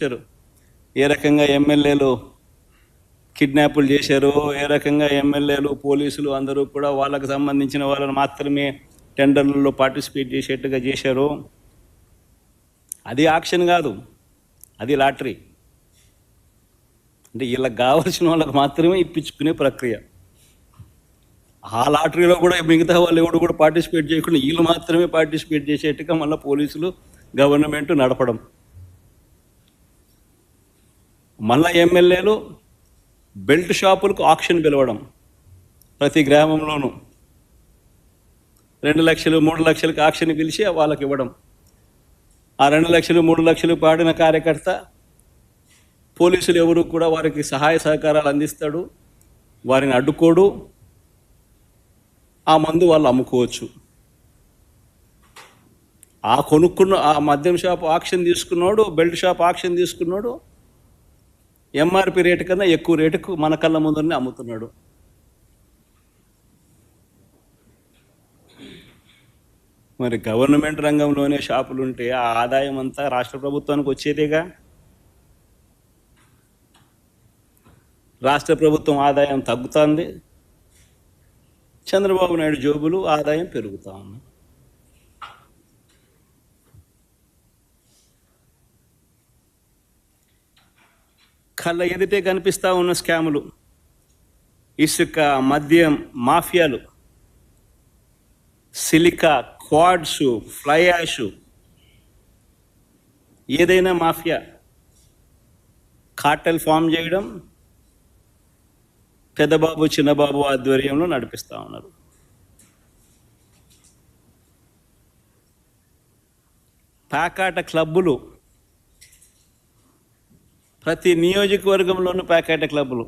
చేశారు ఏ రకంగా ఎమ్మెల్యేలు కిడ్నాపులు చేశారు ఏ రకంగా ఎమ్మెల్యేలు పోలీసులు అందరూ కూడా వాళ్ళకు సంబంధించిన వాళ్ళని మాత్రమే టెండర్లలో పార్టిసిపేట్ చేసేట్టుగా చేశారు. అది ఆక్షన్ కాదు అది లాటరీ. అంటే వీళ్ళకి కావాల్సిన వాళ్ళకి మాత్రమే ఇప్పించుకునే ప్రక్రియ. ఆ లాటరీలో కూడా మిగతా వాళ్ళు ఎవరు కూడా పార్టిసిపేట్ చేయకుండా వీళ్ళు మాత్రమే పార్టిసిపేట్ చేసేట్టుగా మళ్ళీ పోలీసులు గవర్నమెంట్ నడపడం. మళ్ళా ఎమ్మెల్యేలు బెల్ట్ షాపులకు ఆక్షన్ పిలవడం ప్రతి గ్రామంలోనూ. రెండు లక్షలు మూడు లక్షలకు ఆక్షన్ పిలిచి వాళ్ళకి ఇవ్వడం. ఆ రెండు లక్షలు మూడు లక్షలు పాడిన కార్యకర్త పోలీసులు ఎవరు కూడా వారికి సహాయ సహకారాలు అందిస్తాడు వారిని అడ్డుకోడు ఆ మందు వాళ్ళు అమ్ముకోవచ్చు. ఆ కొనుక్కున్న ఆ మద్యం షాప్ ఆక్షన్ తీసుకున్నాడు బెల్ట్ షాప్ ఆక్షన్ తీసుకున్నాడు ఎంఆర్పి రేటు కన్నా ఎక్కువ రేటుకు మన కళ్ళ ముందరనే అమ్ముతున్నాడు. మరి గవర్నమెంట్ రంగంలోనే షాపులు ఉంటే ఆ ఆదాయం అంతా రాష్ట్ర ప్రభుత్వానికి వచ్చేదేగా? రాష్ట్ర ప్రభుత్వం ఆదాయం తగ్గుతుంది. చంద్రబాబు నాయుడు జోబులు ఆదాయం పెరుగుతూ ఉంది కళ్ళ ఎదుటే కనిపిస్తూ ఉన్న స్కాములు. ఇసుక మద్యం మాఫియాలు. Silica quartz fly ash. ఏదైనా మాఫియా. కార్టెల్ ఫామ్ చేయడం. పెద్దబాబు చిన్నబాబు ఆధ్వర్యంలో నడిపిస్తూ ఉన్నారు. పాకాట క్లబ్బులు ప్రతి నియోజకవర్గంలోనూ ప్యాకెట్ క్లబ్బులు.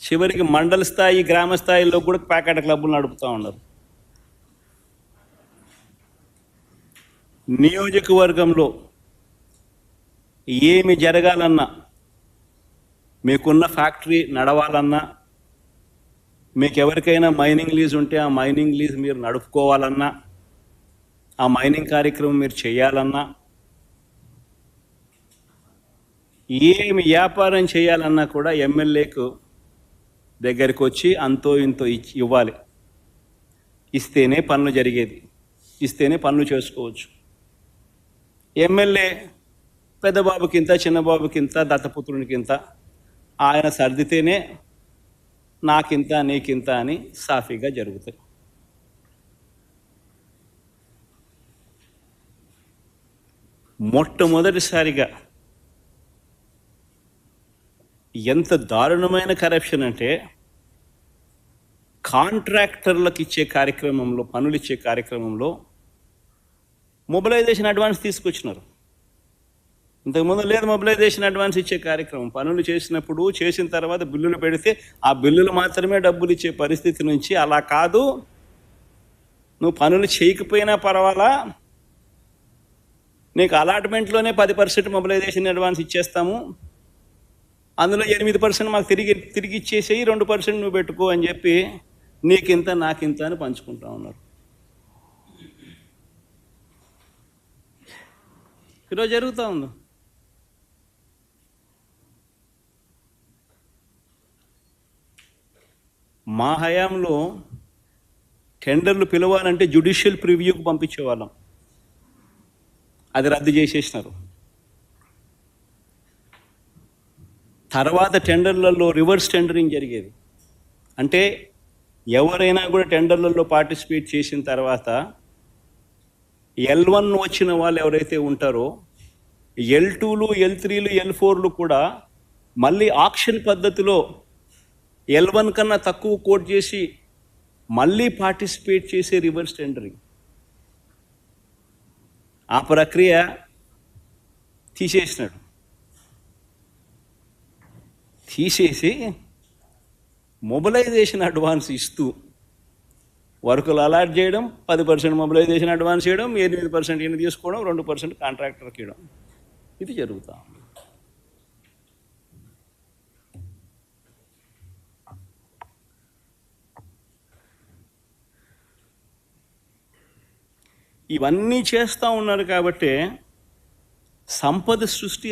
చివరికి మండల స్థాయి గ్రామ స్థాయిలో కూడా ప్యాకెట్ క్లబ్బులు నడుపుతూ ఉన్నారు. నియోజకవర్గంలో ఏమి జరగాలన్నా మీకున్న ఫ్యాక్టరీ నడవాలన్నా మీకు ఎవరికైనా మైనింగ్ లీజ్ ఉంటే ఆ మైనింగ్ లీజ్ మీరు నడుపుకోవాలన్నా ఆ మైనింగ్ కార్యక్రమం మీరు చేయాలన్నా ఏమి వ్యాపారం చేయాలన్నా కూడా ఎమ్మెల్యేకు దగ్గరికి వచ్చి అంతో ఇంతో ఇచ్చి ఇవ్వాలి. ఇస్తేనే పనులు జరిగేది. ఇస్తేనే పనులు చేసుకోవచ్చు. ఎమ్మెల్యే పెద్దబాబుకింత చిన్నబాబుకింత దత్తపుత్రునికింత ఆయన సర్దితేనే నాకింత నీకింత అని సాఫీగా జరుగుతాయి. మొట్టమొదటిసారిగా ఎంత దారుణమైన కరప్షన్ అంటే కాంట్రాక్టర్లకు ఇచ్చే కార్యక్రమంలో పనులు ఇచ్చే కార్యక్రమంలో మొబిలైజేషన్ అడ్వాన్స్ తీసుకొచ్చినారు. ఇంతకుముందు లేదు మొబిలైజేషన్ అడ్వాన్స్ ఇచ్చే కార్యక్రమం. పనులు చేసినప్పుడు చేసిన తర్వాత బిల్లులు పెడితే ఆ బిల్లులు మాత్రమే డబ్బులు ఇచ్చే పరిస్థితి నుంచి అలా కాదు. నువ్వు పనులు చేయకపోయినా పర్వాలా? నీకు అలాట్మెంట్లోనే పది పర్సెంట్ మొబిలైజేషన్ అడ్వాన్స్ ఇచ్చేస్తాము. అందులో ఎనిమిది పర్సెంట్ మాకు తిరిగి తిరిగి ఇచ్చేసేయి రెండు పర్సెంట్ నువ్వు పెట్టుకో అని చెప్పి నీకింత నాకింత అని పంచుకుంటా ఉన్నారు. ఈరోజు జరుగుతూ ఉంది. మా హయాంలో టెండర్లు పిలవాలంటే జ్యుడిషియల్ ప్రివ్యూకి పంపించేవాళ్ళం. అది రద్దు చేసేసినారు. తర్వాత టెండర్లలో రివర్స్ టెండరింగ్ జరిగేది. అంటే ఎవరైనా కూడా టెండర్లలో పార్టిసిపేట్ చేసిన తర్వాత ఎల్ వన్ వచ్చిన వాళ్ళు ఎవరైతే ఉంటారో ఎల్ టూలు ఎల్ త్రీలు ఎల్ ఫోర్లు కూడా మళ్ళీ ఆక్షన్ పద్ధతిలో ఎల్ వన్ కన్నా తక్కువ కోట్ చేసి మళ్ళీ పార్టిసిపేట్ చేసే రివర్స్ టెండరింగ్. ఆ ప్రక్రియ తీసేసినాడు. తీసేసి మొబిలైజేషన్ అడ్వాన్స్ ఇస్తూ వర్కులు అలాట్ చేయడం పది పర్సెంట్ మొబిలైజేషన్ అడ్వాన్స్ చేయడం ఎనిమిది పర్సెంట్ ఈయన తీసుకోవడం రెండు పర్సెంట్ కాంట్రాక్టర్కి ఇవ్వడం. ఇది జరుగుతా. ఇవన్నీ చేస్తూ ఉన్నారు కాబట్టి సంపద సృష్టి